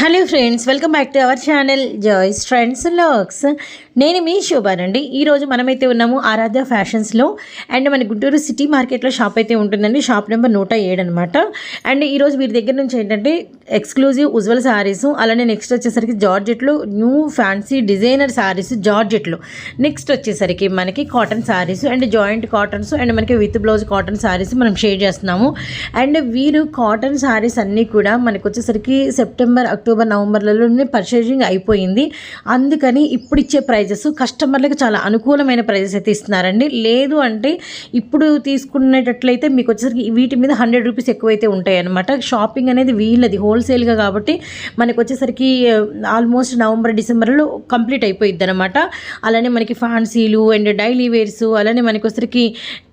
Hello friends, welcome back to our channel Joy's Trends and Looks. నేను మీ శోభా ఈ ఈరోజు మనమైతే ఉన్నాము ఆరాధ్య ఫ్యాషన్స్లో అండ్ మన గుంటూరు సిటీ మార్కెట్లో షాప్ అయితే ఉంటుందండి షాప్ నెంబర్ నూట ఏడు అనమాట అండ్ ఈరోజు వీరి దగ్గర నుంచి ఏంటంటే ఎక్స్క్లూజివ్ ఉజ్వల్ శారీస్ అలానే నెక్స్ట్ వచ్చేసరికి జార్జెట్లు న్యూ ఫ్యాన్సీ డిజైనర్ శారీస్ జార్జెట్లు నెక్స్ట్ వచ్చేసరికి మనకి cotton saris and joint cottons and మనకి విత్ బ్లౌజ్ కాటన్ శారీస్ మనం షేర్ చేస్తున్నాము అండ్ వీరు కాటన్ శారీస్ అన్నీ కూడా మనకు వచ్చేసరికి సెప్టెంబర్ అక్టోబర్ నవంబర్లలోనే పర్చేజింగ్ అయిపోయింది అందుకని ఇప్పుడు ఇచ్చే ప్రైస్ ప్రైజెస్ కస్టమర్లకు చాలా అనుకూలమైన ప్రైజెస్ అయితే ఇస్తున్నారండి లేదు అంటే ఇప్పుడు తీసుకునేటట్లయితే మీకు వచ్చేసరికి వీటి మీద హండ్రెడ్ రూపీస్ ఎక్కువైతే ఉంటాయి అనమాట షాపింగ్ అనేది వీళ్ళది హోల్సేల్గా కాబట్టి మనకు వచ్చేసరికి ఆల్మోస్ట్ నవంబర్ డిసెంబర్లో కంప్లీట్ అయిపోయింది అనమాట అలానే మనకి ఫ్యాన్సీలు అండ్ డైలీ వేర్స్ అలానే మనకు వచ్చరికి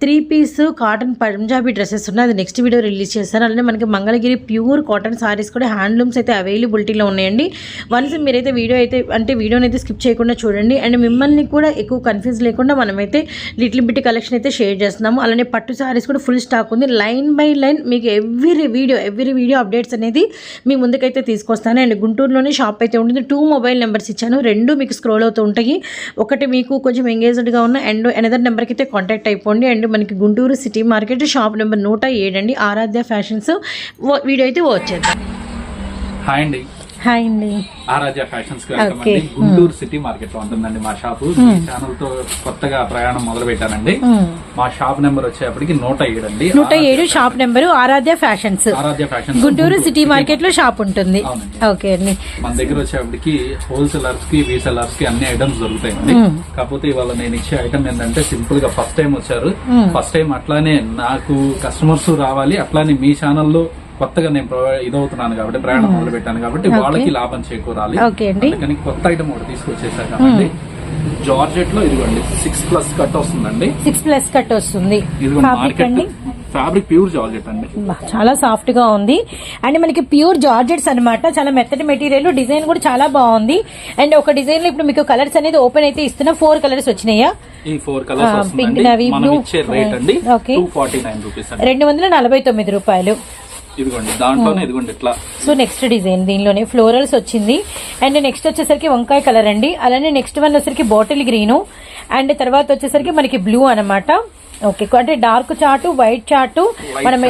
three piece cotton Punjabi dresses ఉన్నాయి అది నెక్స్ట్ వీడియో రిలీజ్ చేస్తాను అలానే మనకి మంగళగిరి ప్యూర్ కాటన్ సారీస్ కూడా హ్యాండ్లూమ్స్ అయితే అవైలబిలిటీలో ఉన్నాయండి వన్స్ మీరైతే వీడియో అయితే అంటే వీడియోని అయితే స్కిప్ చేయకుండా చూడండి అండ్ మిమ్మల్ని కూడా ఎక్కువ కన్ఫ్యూజ్ లేకుండా మనమైతే లిటిల్ బిట్ కలెక్షన్ అయితే షేర్ చేస్తున్నాము అలానే పట్టు శారీస్ కూడా ఫుల్ స్టాక్ ఉంది లైన్ బై లైన్ మీకు every video every video updates అనేది మీ ముందుకైతే తీసుకొస్తాను అండ్ గుంటూరులోనే షాప్ అయితే ఉంటుంది టూ మొబైల్ నెంబర్స్ ఇచ్చాను రెండు మీకు స్క్రోల్ అవుతూ ఉంటాయి ఒకటి మీకు కొంచెం ఎంగేజ్డ్గా ఉన్న అండ్ ఎనదర్ నెంబర్కి అయితే కాంటాక్ట్ అయిపోండి అండ్ మనకి Guntur city market shop number నూట ఏడండి ఆరాధ్య ఫ్యాషన్స్ వీడియో అయితే వచ్చేది హాయ్ అండి హాయ్ అండి ఆరాజా fashions Guntur city hmm. Market లో ఉంటుందండి మా షాప్ ఛానల్ తో కొత్తగా ప్రయాణం మొదలు పెట్టానండి hmm. మా షాప్ నెంబర్ వచ్చేప్పటికి నూట ఏడు అండి నూట ఏడు shop number Aaradhya fashions Aaradhya fashion Guntur city market లో షాప్ ఉంటుంది ఓకే అండి మన దగ్గర వచ్చేప్పటికి హోల్సేలర్స్ కి రీసెలర్స్ కి అన్ని ఐటమ్స్ దొరుకుతాయండి hmm. కాకపోతే ఇవాళ నేను ఇచ్చే ఐటమ్ ఏంటంటే సింపుల్ గా ఫస్ట్ టైం వచ్చారు ఫస్ట్ టైం అట్లానే నాకు కస్టమర్స్ రావాలి అట్లానే మీ ఛానల్లో కొత్తగా నేను ఇదవుతున్నాను కాబట్టి ప్రయాణం hmm. మొదలు పెట్టాను కాబట్టి వాళ్ళకి లాభం చేకూరాలి కానీ కొత్త ఐటమ్ ఒకటి తీసుకొచ్చేసా కాబట్టి జార్జెట్ లో ఇదిగోండి సిక్స్ ప్లస్ కట్ వస్తుందండి సిక్స్ ప్లస్ కట్ వస్తుంది ఇదిగోండి ప్యూర్ జార్జెట్ అండి చాలా సాఫ్ట్ గా ఉంది అండ్ మనకి ప్యూర్ జార్జెట్స్ అనమాట చాలా మెత్తటి మెటీరియల్ డిజైన్ కూడా చాలా బాగుంది అండ్ ఒక డిజైన్ లో ఇప్పుడు మీకు కలర్స్ అనేది ఓపెన్ అయితే ఇస్తున్నా ఫోర్ కలర్స్ వచ్చినాయా పింక్ నవీ బ్లూ రెండు వందల నలభై తొమ్మిది రూపాయలు సో నెక్స్ట్ డిజైన్ దీనిలోనే ఫ్లోరల్స్ వచ్చింది అండ్ నెక్స్ట్ వచ్చేసరికి వంకాయ కలర్ అండి అలానే నెక్స్ట్ వన్ వచ్చేసరికి బాటిల్ గ్రీన్ అండ్ తర్వాత వచ్చేసరికి మనకి బ్లూ అనమాట ఓకే అంటే డార్క్ చాటు వైట్ చాటు మనం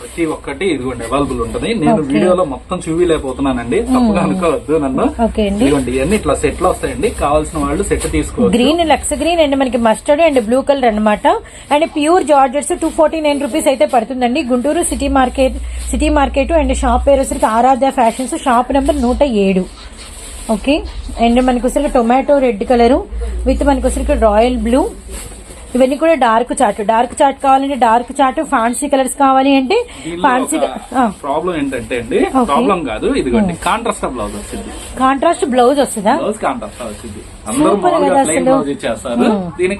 ప్రతి ఒక్కటి ఇదిగోండి అవైలబుల్ ఉంటది నేను వీడియోలో మొత్తం చూపిలేకపోతున్నానండి తప్పుగా అనుకోవద్దు నన్ను ఇదిగోండి ఇవన్నీ ఇట్లా లో వస్తాయండి కావాల్సిన వాళ్ళు సెట్ తీసుకోవచ్చు గ్రీన్ లక్స్ గ్రీన్ అండ్ మనకి మస్టర్డ్ అండ్ బ్లూ కలర్ అనమాట and pure georgettes two forty nine rupees అయితే పడుతుందండి Guntur city market city market and shop పేరు వచ్చరికి ఆరాధ్య ఫ్యాషన్స్ షాప్ నెంబర్ నూట ఏడు ఓకే అండ్ మనకు వచ్చరికి టొమాటో రెడ్ కలరు విత్ మనకు వచ్చరికి రాయల్ బ్లూ ఇవన్నీ కూడా డార్క్ చాట్ డార్క్ చాట్ కావాలంటే డార్క్ చాట్ ఫాన్సీ కలర్స్ కావాలి అండి ఫాన్సీ ప్రాబ్లం ఏంటంటే అండి ప్రాబ్లం కాదు ఇదిగోండి కాంట్రాస్ట్ hmm. Blouse hmm. వస్తుంది కాంట్రాస్ట్ బ్లౌజ్ వస్తుందా కాంట్రాస్ట్ వస్తుంది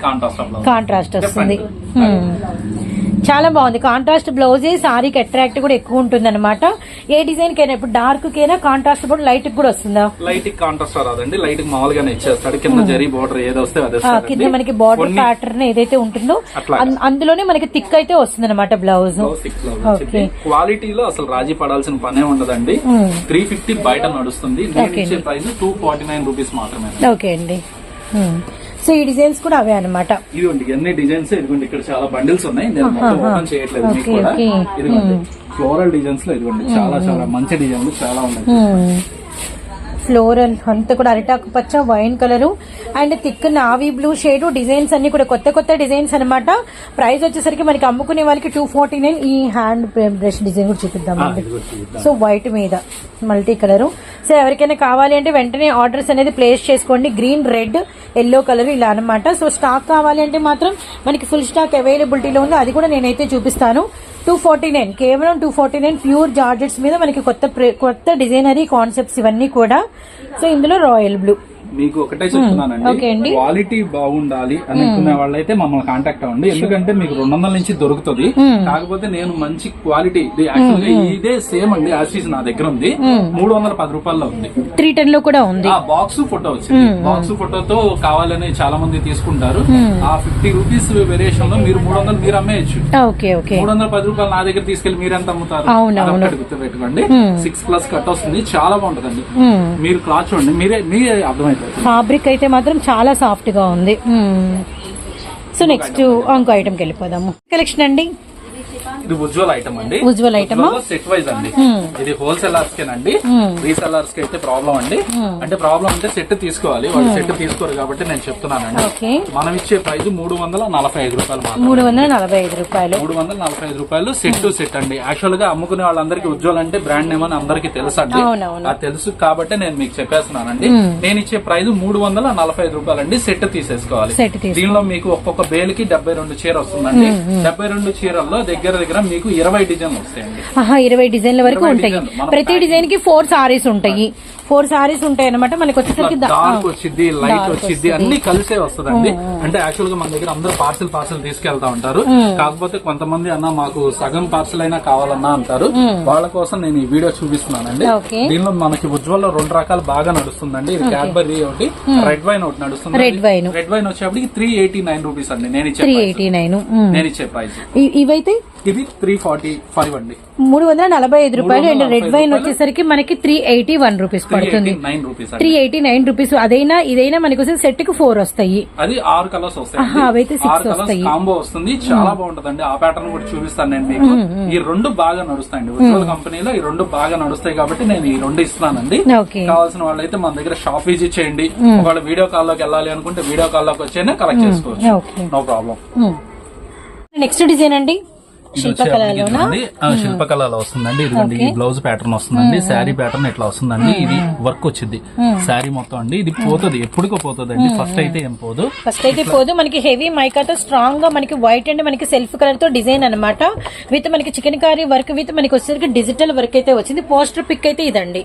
కాంట్రాస్ట్ కాంట్రాస్ట్ వస్తుంది చాలా బాగుంది కాంట్రాస్ట్ బ్లౌజ్ సారీకి అట్రాక్ట్ కూడా ఎక్కువ ఉంటుంది అనమాట ఏ డిజైన్ కైనా ఇప్పుడు డార్క్ కైనా కాంట్రాస్ట్ కూడా లైట్ కూడా వస్తుందా లైట్ కాంట్రాస్ట్ రాదండి లైట్ మామూలుగానే ఇచ్చేస్తాడు కింద hmm. జరీ బోర్డర్ కింద మనకి బోర్డర్ ప్యాటర్న్ ఏదైతే ఉంటుందో అందులోనే మనకి థిక్ అయితే వస్తుంది అనమాట బ్లౌజ్ క్వాలిటీలో అసలు రాజీ పడాల్సిన పనే ఉండదండి త్రీ hmm. ఫిఫ్టీ బయట నడుస్తుంది టూ ఫార్టీ నైన్ రూపీస్ మాత్రమే ఓకే అండి hmm. సో ఈ డిజైన్స్ కూడా అవే అనమాట ఇదిగోండి అన్ని డిజైన్స్ ఇదిగోండి ఇక్కడ చాలా బండిల్స్ ఉన్నాయి నేను ఓపెన్ చేయట్లేదు మీకు కూడా ఇదిగోండి ఫ్లోరల్ డిజైన్స్ లో ఇదిగోండి చాలా చాలా మంచి డిజైన్లు చాలా ఉన్నాయి ఫ్లోరల్ అంతా కూడా అరిటాకు పచ్చ wine colour and thick navy blue shade designs అన్ని కూడా కొత్త కొత్త డిజైన్స్ అనమాట ప్రైస్ వచ్చేసరికి మనకి అమ్ముకునే వాళ్ళకి టూ ఫార్టీ నైన్ ఈ హ్యాండ్ బ్రష్ డిజైన్ కూడా చూపిద్దామండి సో వైట్ మీద మల్టీ కలరు సో ఎవరికైనా కావాలి అంటే వెంటనే ఆర్డర్స్ అనేది ప్లేస్ చేసుకోండి గ్రీన్ రెడ్ ఎల్లో కలర్ ఇలా అనమాట సో స్టాక్ కావాలి అంటే మాత్రం మనకి ఫుల్ స్టాక్ అవైలబిలిటీలో ఉంది అది కూడా నేనైతే చూపిస్తాను టూ ఫార్టీ నైన్ కేవలం two forty nine pure georgettes మీద మనకి కొత్త కొత్త డిజైనరీ కాన్సెప్ట్స్ ఇవన్నీ కూడా సో ఇందులో రాయల్ బ్లూ మీకు ఒకటే చెప్తున్నానండి క్వాలిటీ hmm, బాగుండాలి అనుకునే hmm. వాళ్ళైతే మమ్మల్ని కాంటాక్ట్ అవ్వండి ఎందుకంటే మీకు రెండు వందల నుంచి దొరుకుతుంది hmm. కాకపోతే నేను మంచి క్వాలిటీ ఇదే సేమ్ అండి ఆశీస్ నా దగ్గర ఉంది మూడు వందల పది రూపాయల్లో ఉంది త్రీ టెన్ లో కూడా ఉంది బాక్స్ ఫోటో వచ్చింది బాక్స్ ఫోటోతో కావాలని చాలా మంది తీసుకుంటారు ఆ ఫిఫ్టీ రూపీస్ వేరియేషన్ లో మీరు మూడు వందలు మీరు అమ్మేయచ్చు మూడు వందల పది రూపాయలు నా దగ్గర తీసుకెళ్లి మీరు ఎంత అమ్ముతారు గుర్తుపెట్టుకోండి సిక్స్ ప్లస్ కట్ వస్తుంది చాలా బాగుంటుంది మీరు క్లాత్ చూడండి మీరే మీరే అర్థమైంది ఫాబ్రిక్ అయితే మాత్రం చాలా సాఫ్ట్గా ఉంది సో hmm. నెక్స్ట్ ఇంకో ఐటమ్కి వెళ్ళిపోదాము కలెక్షన్ అండి ఇది ఉజ్వల్ ఐటమ్ అండి ఉజ్వల్ ఐటమ్ సెట్ వైజ్ అండి ఇది హోల్సేలర్స్ కి అండి రీసెలర్స్ కి అయితే ప్రాబ్లం అండి అంటే ప్రాబ్లం అంటే సెట్ తీసుకోవాలి వాళ్ళు సెట్ తీసుకోరు కాబట్టి నేను చెప్తున్నానండి మనం ఇచ్చే ప్రైస్ మూడు వందల నలభై ఐదు రూపాయలు మూడు వందల నలభై ఐదు రూపాయలు మూడు వందల నలభై ఐదు రూపాయలు సెట్ సెట్ అండి యాక్చువల్ గా అమ్ముకునే వాళ్ళందరికీ ఉజ్వల్ అంటే బ్రాండ్ నేమ్ అని అందరికీ తెలుసు అండి ఆ తెలుసు కాబట్టి నేను మీకు చెప్పేస్తున్నానండి నేను ఇచ్చే ప్రైస్ మూడు వందల నలభై ఐదు రూపాయలు అండి సెట్ తీసేసుకోవాలి దీనిలో మీకు ఒక్కొక్క బేల్ కి డెబ్బై రెండు చీర వస్తుందండి డెబ్బై రెండు చీరల్లో దగ్గర దగ్గర మీకు ఇరవై డిజైన్లు ఇరవై డిజైన్ల వరకు ఉంటాయి ప్రతి డిజైన్ కి ఫోర్ సారీస్ ఉంటాయి ఫోర్ సారీస్ ఉంటాయి అనమాట మనకి వచ్చేసరికి డార్క్ వచ్చింది లైట్ వచ్చింది అన్ని కలిసే వస్తుందండి అంటే యాక్చువల్ గా మన దగ్గర అందరూ పార్సల్ పార్సిల్ తీసుకెళ్తా ఉంటారు కాకపోతే కొంతమంది అన్న మాకు సగం పార్సల్ అయినా కావాలన్నా అంటారు వాళ్ళ కోసం నేను ఈ వీడియో చూపిస్తున్నానండి దీనిలో మనకి ఉజ్వల్ రెండు రకాలు బాగా నడుస్తుందండి ఇది క్యాడ్బరీ ఒకటి రెడ్ వైన్ ఒకటి నడుస్తుంది రెడ్ వైన్ రెడ్ వైన్ వచ్చేప్పటికి త్రీ ఎయిటీ నైన్ రూపీస్ అండి నేను ఇచ్చే నేను ఇచ్చే ప్రైస్ ఇవైతే ఇది త్రీ ఫార్టీ ఫైవ్ అండి మూడు వందల నలభై ఐదు రూపాయలు అండ్ రెడ్ వైన్ వచ్చేసరికి మనకి త్రీ ఎయిటీ వన్ రూపీస్ పడుతుంది nine rupees three eighty nine rupees అదైనా ఇదైనా మనకి వచ్చేసి సెట్ కి ఫోర్ వస్తాయి అది ఆరు కలర్స్ వస్తాయి అవైతే సిక్స్ వస్తాయి కాంబో వస్తుంది చాలా బాగుంటుంది ఆ ప్యాటర్న్ కూడా చూపిస్తాను నేను మీకు ఈ రెండు బాగా నడుస్తాయండి ఉజ్వల్ కంపెనీలో ఈ రెండు బాగా నడుస్తాయి కాబట్టి నేను ఈ రెండు ఇస్తున్నానండి కావాల్సిన అయితే మన దగ్గర షాప్ విజిట్ చేయండి ఒకవేళ వీడియో కాల్ లోకి వెళ్ళాలి అనుకుంటే వీడియో కాల్ లోకి వచ్చైనా కలెక్ట్ చేసుకోవచ్చు నో ప్రాబ్లం నెక్స్ట్ డిజైన్ అండి శిల్పకళలో వస్తుందండి ఇదిగండి ఈ బ్లౌజ్ ప్యాటర్న్ వస్తుందండి శారీ ప్యాటర్న్ ఇట్లా వస్తుందండి ఇది వర్క్ వచ్చింది శారీ మొత్తం అండి ఇది పోతుంది ఎప్పుడుకో పోతుంది అండి ఫస్ట్ అయితే ఏం పోదు ఫస్ట్ అయితే పోదు మనకి హెవీ మైకాతో స్ట్రాంగ్ గా మనకి వైట్ అండ్ మనకి సెల్ఫ్ కలర్ తో డిజైన్ అనమాట విత్ మనకి చికెన్ కర్రీ వర్క్ విత్ మనకి వచ్చేసరికి డిజిటల్ వర్క్ అయితే వచ్చింది పోస్టర్ పిక్ అయితే ఇదండి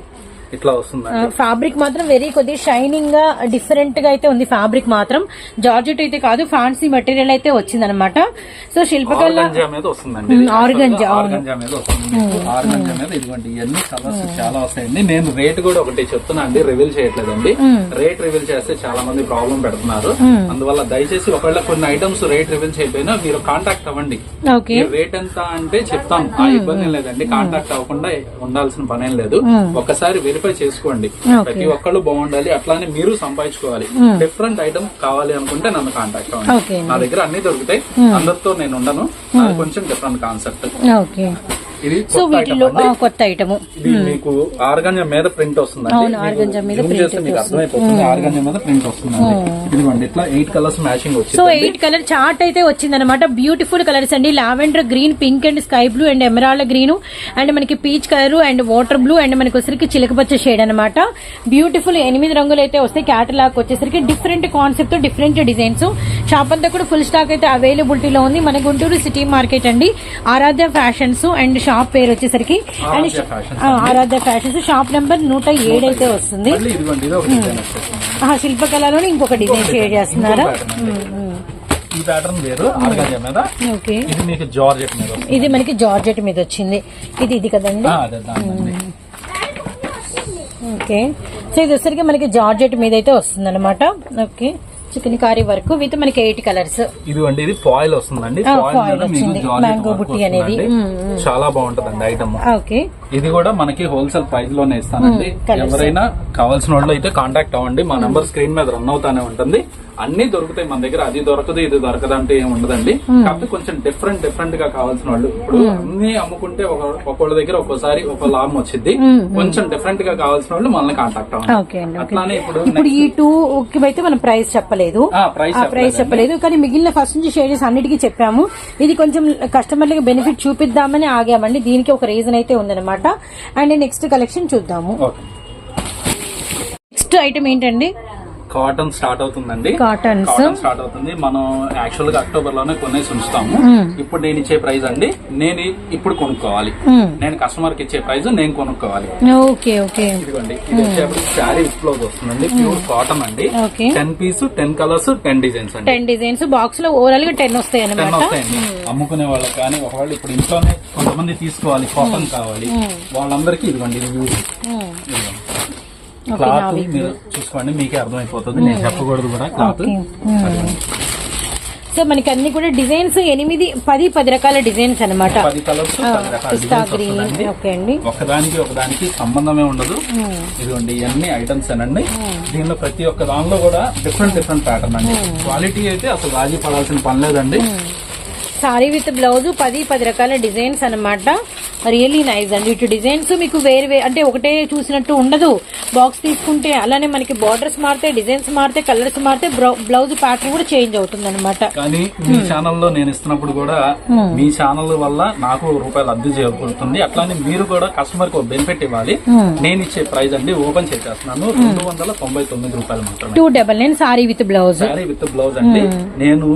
ఇట్లా వస్తుంది ఫాబ్రిక్ మాత్రం వెరీ కొద్ది షైనింగ్ గా డిఫరెంట్ గా అయితే ఉంది ఫాబ్రిక్ మాత్రం జార్జెట్ అయితే కాదు ఫ్యాన్సీ మెటీరియల్ అయితే వచ్చింది అనమాట సో శిల్పకళ ఆర్గంజా ఇవన్నీ కలర్స్ చాలా వస్తాయండి నేను రేట్ కూడా ఒకటి చెప్తున్నా అండి రివీల్ చేయట్లేదండి రేట్ రివీల్ చేస్తే చాలా మంది ప్రాబ్లం పెడుతున్నారు అందువల్ల దయచేసి ఒకవేళ కొన్ని ఐటమ్స్ రేట్ రివీల్ చేయకపోయినా మీరు కాంటాక్ట్ అవ్వండి రేట్ ఎంత అంటే చెప్తాం ఆ ఇబ్బంది లేదండి కాంటాక్ట్ అవ్వకుండా ఉండాల్సిన పనేం లేదు ఒకసారి వెరిఫై ఐడెంటిఫై చేసుకోండి ప్రతి ఒక్కళ్ళు బాగుండాలి అట్లానే మీరు సంపాదించుకోవాలి డిఫరెంట్ hmm. ఐటమ్ కావాలి అనుకుంటే నన్ను కాంటాక్ట్ అవ్వండి నా దగ్గర అన్ని దొరుకుతాయి hmm. అందరితో నేను ఉండను hmm. కొంచెం డిఫరెంట్ కాన్సెప్ట్ సో వీటిలో కొత్త ఐటమ్ మీకు ఆర్గంజా మీద ప్రింట్ వస్తుంది eight so eight colour chart అయితే వచ్చింది అనమాట బ్యూటిఫుల్ కలర్స్ అండి lavender green pink and sky blue and emerald green and మనకి peach colour and water blue and మనకి వచ్చరికి చిలకపచ్చ షేడ్ అనమాట బ్యూటిఫుల్ ఎనిమిది రంగులు అయితే వస్తాయి క్యాటలాగ్ వచ్చేసరికి different concept different designs shop అంతా కూడా ఫుల్ స్టాక్ అయితే అవైలబిలిటీలో ఉంది మన గుంటూరు సిటీ మార్కెట్ అండి ఆరాధ్య ఫ్యాషన్స్ అండ్ షాప్ పేరు వచ్చేసరికి and Aaradhya fashions shop number నూట ఏడైతే వస్తుంది శిల్పకళలోనే ఇంకొక డిజైన్ షేర్ చేస్తున్నారా ఓకే ఇది ఇది మనకి జార్జెట్ మీద వచ్చింది ఇది ఇది కదండి ఓకే సో ఇది వచ్చరికి మనకి జార్జెట్ మీద అయితే వస్తుంది అనమాట ఓకే చికెన్ కారీ వరకు విత్ మనకి ఎయిట్ కలర్స్ ఇది అండి ఇది ఫాయిల్ వస్తుందండి ఫాయిల్ మ్యాంగో బుట్టి అనేది చాలా బాగుంటదండి ఐటమ్ ఓకే ఇది కూడా మనకి హోల్సేల్ ప్రైస్ లోనే ఇస్తానండి ఎవరైనా కావాల్సిన వాళ్ళు అయితే కాంటాక్ట్ అవ్వండి మా నంబర్ స్క్రీన్ మీద రన్ అవుతానే ఉంటుంది అన్ని దొరుకుతాయి మన దగ్గర అది దొరకదు ఇది దొరకదు అంటే ఏమి ఉండదండి కాబట్టి కొంచెం డిఫరెంట్ డిఫరెంట్ గా కావాల్సిన వాళ్ళు ఇప్పుడు అన్ని అమ్ముకుంటే ఒక్కొక్కళ్ళ దగ్గర ఒక్కోసారి ఒక లాభం వచ్చింది కొంచెం డిఫరెంట్ గా కావాల్సిన వాళ్ళు మనల్ని కాంటాక్ట్ అవ్వండి అట్లానే ఇప్పుడు ఈ టూ అయితే మనం ప్రైస్ చెప్పలేదు ప్రైస్ చెప్పలేదు కానీ మిగిలిన ఫస్ట్ నుంచి షేడెస్ అన్నిటికీ చెప్పాము ఇది కొంచెం కస్టమర్లకి బెనిఫిట్ చూపిద్దామని ఆగామండి దీనికి ఒక రీజన్ అయితే ఉందన్నమాట అండ్ నెక్స్ట్ కలెక్షన్ చూద్దాము నెక్స్ట్ ఐటమ్ ఏంటండి కాటన్ స్టార్ట్ అవుతుందండి కాటన్ స్టార్ట్ అవుతుంది మనం యాక్చువల్ గా అక్టోబర్ లోనే కొనేసి ఉంచుతాము ఇప్పుడు నేను ఇచ్చే ప్రైస్ అండి నేను ఇప్పుడు కొనుక్కోవాలి నేను కస్టమర్ కి ఇచ్చే ప్రైస్ నేను కొనుక్కోవాలి ఓకే ఓకే ఇదిగోండి శారీ విప్లోకి వస్తుందండి ప్యూర్ కాటన్ అండి ten piece ten colours ten designs అండి టెన్ డిజైన్స్ బాక్స్ లో ఓవరాల్ గా టెన్ వస్తాయి టెన్ వస్తాయండి అమ్ముకునే వాళ్ళకి కానీ ఒకవేళ ఇప్పుడు ఇంట్లోనే కొంతమంది తీసుకోవాలి కాటన్ కావాలి వాళ్ళందరికీ ఇదిగోండి ఇది యూజ్ క్లాత్ మీరు చూసుకోండి మీకే అర్థమైపోతుంది నేను చెప్పకూడదు కూడా క్లాత్ సో మనకి అన్ని కూడా డిజైన్స్ ఎనిమిది పది పది రకాల డిజైన్స్ అనమాట ఒకదానికి ఒకదానికి సంబంధమే ఉండదు ఇదిగోండి ఇవన్నీ ఐటమ్స్ అనండి దీనిలో ప్రతి ఒక్క దానిలో కూడా డిఫరెంట్ డిఫరెంట్ ప్యాటర్న్ అండి క్వాలిటీ అయితే అసలు రాజీ పడాల్సిన పని లేదండి శారీ విత్ బ్లౌజ్ పది పది రకాల డిజైన్స్ అనమాట రియలీ నైస్ అండి ఇటు డిజైన్స్ మీకు వేరే అంటే ఒకటే చూసినట్టు ఉండదు బాక్స్ తీసుకుంటే అలానే మనకి బార్డర్స్ మారితే డిజైన్స్ మారితే కలర్స్ మారితే బ్లౌజ్ ప్యాటర్న్ కూడా చేంజ్ అవుతుంది అనమాట కానీ మీ ఛానల్లో hmm. నేను ఇస్తున్నప్పుడు కూడా hmm. మీ ఛానల్ వల్ల నాకు రూపాయలు అద్దె చేయబడుతుంది అట్లానే మీరు కూడా కస్టమర్ కి బెనిఫిట్ ఇవ్వాలి hmm. నేను ఇచ్చే ప్రైస్ అండి ఓపెన్ చేసేస్తున్నాను రెండు వందల తొంభై తొమ్మిది రూపాయలు మాత్రం two double nine sari with blouse sari with blouse అండి నేను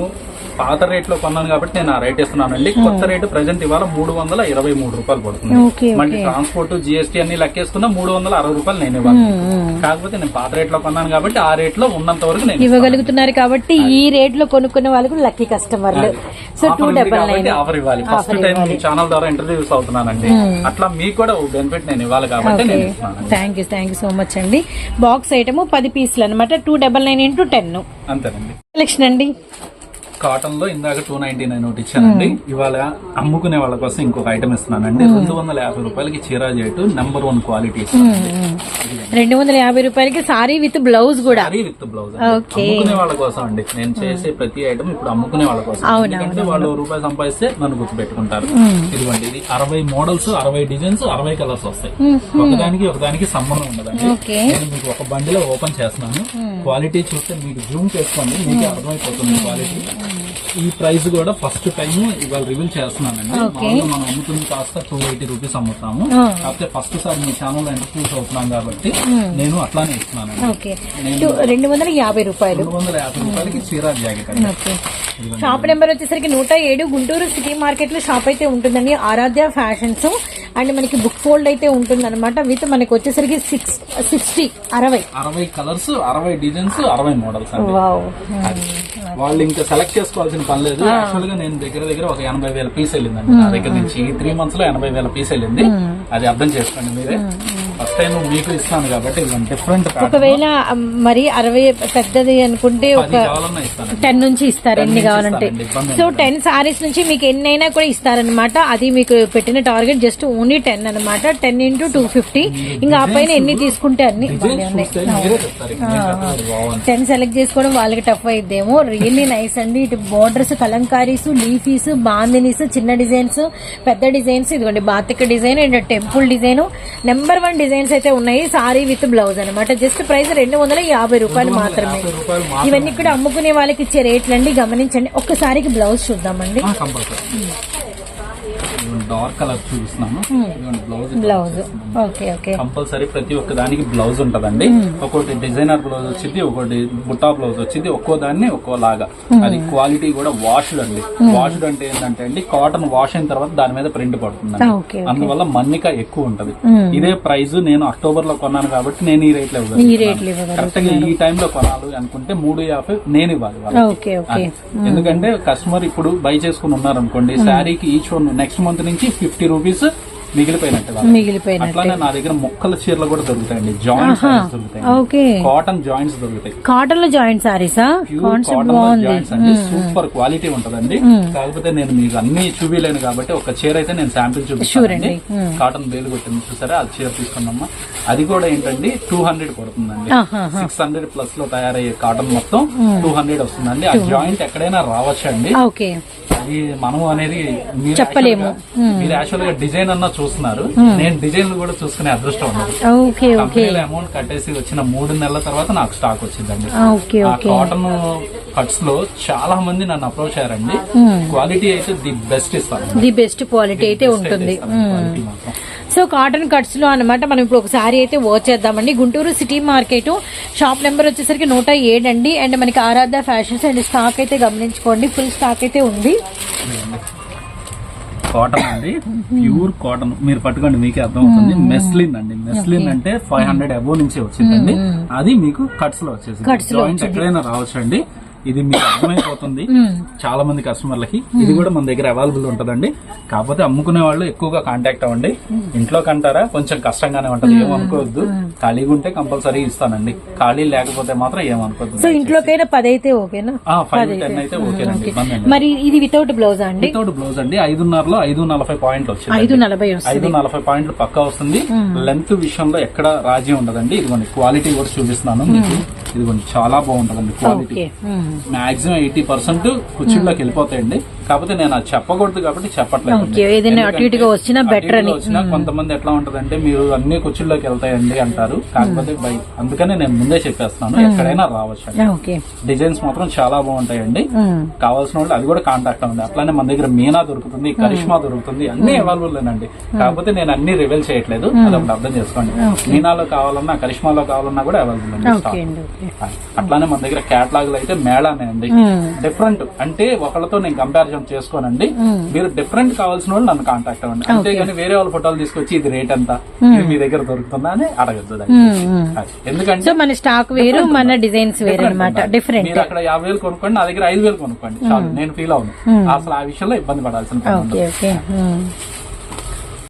పాత రేట్లో కొన్నాను కాబట్టి నేను ఆ రేట్ ఇస్తున్నానండి కొత్త రేటు ప్రజెంట్ ఇవాళ మూడు వందల ఇరవై మూడు రూపాయలు పడుతుంది మళ్ళీ ట్రాన్స్పోర్ట్ జిఎస్టీ అన్ని లెక్కేసుకున్నా మూడు వందల అరవై రూపాయలు నేను ఇవ్వాలి కాకపోతే నేను పాత రేట్లో కొన్నాను కాబట్టి ఆ రేట్లో ఉన్నంత వరకు నేను ఇవ్వగలుగుతున్నారు కాబట్టి ఈ రేట్ లో కొనుక్కునే వాళ్ళకు లక్కీ కస్టమర్లు so two double nine offer ఇవ్వాలి ఫస్ట్ టైం ఛానల్ ద్వారా ఇంటర్వ్యూస్ అవుతున్నానండి అట్లా మీకు కూడా బెనిఫిట్ నేను ఇవ్వాలి కాబట్టి thank you thank you so much అండి బాక్స్ ఐటమ్ పది పీసులు అనమాట two double nine into ten అంతేనండి కలెక్షన్ అండి కాటన్ లో ఇందాక టూ నైన్టీ నైన్ ఒకటి ఇచ్చానండి ఇవాళ అమ్ముకునే వాళ్ళ కోసం ఇంకొక ఐటమ్ ఇస్తున్నానండి రెండు వందల యాభై రూపాయలకి చీరా జైటు నెంబర్ వన్ క్వాలిటీ రెండు వందల యాభై రూపాయలకి సారీ విత్ బ్లౌజ్ కూడా సారీ విత్ బ్లౌజ్ అమ్ముకునే వాళ్ళ కోసం అండి నేను చేసే ప్రతి ఐటమ్ ఇప్పుడు అమ్ముకునే వాళ్ళ కోసం ఎందుకంటే వాళ్ళు రూపాయలు సంపాదిస్తే నన్ను పెట్టుకుంటారు ఇదిగోండి ఇది అరవై మోడల్స్ అరవై డిజైన్స్ అరవై కలర్స్ వస్తాయి ఒకదానికి ఒకదానికి సంబంధం ఉండదండి నేను మీకు ఒక బండిలో ఓపెన్ చేస్తున్నాను క్వాలిటీ చూస్తే మీకు జూమ్ చేసుకోండి మీకు అర్థమైపోతుంది క్వాలిటీ ఈ ప్రైస్ కూడా ఫస్ట్ టైం ఇవాళ రివీల్ చేస్తున్నానండి మనం అమ్ముతుంది కాస్త టూ ఎయిటీ రూపీస్ అమ్ముతాము కాకపోతే ఫస్ట్ సారి మీ ఛానల్ లో ఇంట్రడ్యూస్ అవుతున్నాం కాబట్టి నేను అట్లానే ఇస్తున్నాను రెండు వందల యాభై రూపాయలు రెండు వందల యాభై రూపాయలకి చీర జాకెట్ షాప్ నెంబర్ వచ్చేసరికి నూట ఏడు గుంటూరు సిటీ మార్కెట్ లో షాప్ అయితే ఉంటుందండి ఆరాధ్య ఫ్యాషన్స్ అండ్ మనకి బుక్ ఫోల్డ్ అయితే ఉంటుంది అనమాట విత్ మనకి వచ్చేసరికి సిక్స్ సిక్స్టీ అరవై అరవై కలర్స్ అరవై డిజైన్స్ అరవై మోడల్స్ వావ్ వాళ్ళు ఇంకా సెలెక్ట్ చేసుకోవాల్సిన పని లేదు యాక్చువల్ గా నేను దగ్గర దగ్గర ఒక ఎనభై వేల పీస్ వెళ్ళిందండి నా దగ్గర నుంచి త్రీ మంత్స్ లో ఎనభై వేల పీస్ వెళ్ళింది అది అర్థం చేసుకోండి మీరే మీకు ఇస్తాను కాబట్టి డిఫరెంట్ ఒకవేళ మరి అరవై పెద్దది అనుకుంటే ఒక టెన్ నుంచి ఇస్తారు ఎన్ని కావాలంటే సో టెన్ సారీస్ నుంచి మీకు ఎన్ని అయినా కూడా ఇస్తారనమాట అది మీకు పెట్టిన టార్గెట్ జస్ట్ ఓన్లీ టెన్ అనమాట టెన్ ఇంటూ టూ ఫిఫ్టీ ఇంకా ఆ పైన ఎన్ని తీసుకుంటే అన్ని టెన్ సెలెక్ట్ చేసుకోవడం వాళ్ళకి టఫ్ అయిద్దేమో రియల్లీ నైస్ అండి ఇటు బోర్డర్స్ కలంకారీస్ లీఫీస్ బాందినీస్ చిన్న డిజైన్స్ పెద్ద డిజైన్స్ ఇదిగోండి batik design and temple design number one design designs అయితే ఉన్నాయి సారీ విత్ బ్లౌజ్ అనమాట జస్ట్ ప్రైస్ రెండు వందల యాభై రూపాయలు మాత్రమే ఇవన్నీ కూడా అమ్ముకునే వాళ్ళకి ఇచ్చే రేట్లండి గమనించండి ఒక్కసారికి బ్లౌజ్ చూద్దామండి డార్క్ కలర్ చూపిస్తున్నాము blouse blouse okay okay compulsory ప్రతి ఒక్క దానికి బ్లౌజ్ ఉంటదండి ఒక్కోటి డిజైనర్ బ్లౌజ్ వచ్చింది ఒకటి బుట్టా బ్లౌజ్ వచ్చింది ఒక్కో దాన్ని ఒక్కోలాగా అది క్వాలిటీ కూడా వాష్డ్ అండి వాష్డ్ అంటే ఏంటంటే అండి కాటన్ వాష్ అయిన తర్వాత దాని మీద ప్రింట్ పడుతుంది అందువల్ల మన్నిక ఎక్కువ ఉంటది ఇదే ప్రైస్ నేను అక్టోబర్ లో కొన్నాను కాబట్టి నేను ఈ రేట్లు ఇవ్వాలి కరెక్ట్ గా ఈ టైంలో కొనాలి అనుకుంటే మూడు యాభై నేను ఇవ్వాలి ఎందుకంటే కస్టమర్ ఇప్పుడు బై చేసుకుని ఉన్నారు అనుకోండి శారీకి ఈచ్ వన్ నెక్స్ట్ మంత్ నుంచి फिफ्टी रुपीज మిగిలిపోయినట్టు నా దగ్గర చీరలు కూడా కాటన్ జాయింట్స్ దొరుకుతాయి కాటన్ లో జాయింట్ సారీస్ బాగుంది జాయింట్స్ సూపర్ క్వాలిటీ ఉంటదండి hmm. కాకపోతే నేను మీకు అన్ని చూపిలేను కాబట్టి ఒక చీర అయితే నేను శాంపిల్ చూపిస్తాను కాటన్ బేలు కొట్టింది చూసారా అది చీర తీసుకున్నాము అది కూడా ఏంటండి టూ హండ్రెడ్ పడుతుందండి సిక్స్ హండ్రెడ్ ప్లస్ లో తయారయ్యే కాటన్ మొత్తం టూ hmm. హండ్రెడ్ వస్తుందండి ఆ జాయింట్ ఎక్కడైనా రావచ్చండి అది మనం అనేది చెప్పలేము hmm. మీరు యాక్చువల్ గా డిజైన్ అన్న చూస్తున్నారు నేను డిజైన్లు కూడా చూసుకునే అదృష్టం అమౌంట్ కట్టేసి వచ్చిన మూడు నెలల తర్వాత నాకు స్టాక్ వచ్చిందండి కాటన్ కట్స్ లో చాలా మంది నన్ను అప్రోచ్ అయ్యారండి క్వాలిటీ అయితే ది బెస్ట్ ఇస్తాను ది బెస్ట్ క్వాలిటీ అయితే ఉంటుంది సో కాటన్ కట్స్ లో అనమాట మనం ఇప్పుడు ఒకసారి అయితే వాచ్ చేద్దామండి Guntur city market shop number వచ్చేసరికి నూట ఏడండి అండ్ మనకి ఆరాధ్య ఫ్యాషన్స్ అండ్ స్టాక్ అయితే గమనించుకోండి ఫుల్ స్టాక్ అయితే ఉంది కాటన్ అండి ప్యూర్ కాటన్ మీరు పట్టుకోండి మీకే అర్థం అవుతుంది మెస్లిన్ అండి మెస్లిన్ అంటే ఫైవ్ హండ్రెడ్ అబోవ్ నుంచి వచ్చిందండి అది మీకు కట్స్ లో వచ్చేసి జాయింట్ ఎక్కడైనా రావచ్చు అండి ఇది మీకు అర్థమైపోతుంది చాలా మంది కస్టమర్లకి ఇది కూడా మన దగ్గర అవైలబుల్ ఉంటదండి కాకపోతే అమ్ముకునే వాళ్ళు ఎక్కువగా కాంటాక్ట్ అవ్వండి ఇంట్లో కంటారా కొంచెం కష్టంగానే ఉంటది ఏమనుకోవద్దు ఖాళీగా ఉంటే కంపల్సరీ ఇస్తానండి ఖాళీ లేకపోతే మాత్రం ఏమనుకోవద్దు సో ఇంట్లోకైనా పది అయితే మరి ఇది వితౌట్ బ్లౌజ్ అండి వితౌట్ బ్లౌజ్ అండి ఐదున్నరలో ఐదు నలభై పాయింట్లు వచ్చింది ఐదు నలభై ఐదు నలభై పాయింట్లు పక్క వస్తుంది లెంత్ విషయంలో ఎక్కడ రాజీ ఉండదండి ఇది క్వాలిటీ కూడా చూపిస్తున్నాను మీకు ఇదిగోండి చాలా బాగుంటదండి క్వాలిటీ మాక్సిమం ఎయిటీ పర్సెంట్ కుర్చీల్లోకి వెళ్ళిపోతాయండి కాకపోతే నేను అది చెప్పకూడదు కాబట్టి చెప్పట్లేదు hmm. కొంతమంది ఎట్లా ఉంటదంటే మీరు అన్ని కుర్చీల్లోకి వెళ్తాయండి అంటారు hmm. కాకపోతే బై అందుకనే నేను ముందే చెప్పేస్తున్నాను hmm. ఎక్కడైనా రావచ్చు డిజైన్స్ ah, మాత్రం చాలా బాగుంటాయండి కావాల్సిన వాళ్ళు అది కూడా కాంటాక్ట్ ఉంది అట్లానే మన దగ్గర మీనా దొరుకుతుంది కరిష్మా దొరుకుతుంది అన్ని అవైలబుల్ అండి కాకపోతే నేను అన్ని రివెల్ చేయట్లేదు అది ఒకటి అర్థం చేసుకోండి ah, మీనాలో కావాలన్నా కరిష్మాలో కావాలన్నా కూడా అవైలబుల్ ah, అండి అట్లానే మన దగ్గర క్యాటలాగ్ అయితే తేడానే అండి డిఫరెంట్ అంటే ఒకళ్ళతో నేను కంపారిజన్ చేసుకోనండి మీరు డిఫరెంట్ కావాల్సిన వాళ్ళు నన్ను కాంటాక్ట్ అవ్వండి అంతేగాని వేరే వాళ్ళ ఫోటోలు తీసుకొచ్చి ఇది రేట్ ఎంత మీ దగ్గర దొరుకుతుందా అని అడగద్దు ఎందుకంటే మన స్టాక్ వేరు మన డిజైన్స్ వేరు అనమాట డిఫరెంట్ మీరు అక్కడ యాభై వేలు కొనుక్కోండి నా దగ్గర ఐదు వేలు కొనుక్కోండి నేను ఫీల్ అవును అసలు ఆ విషయంలో ఇబ్బంది పడాల్సిన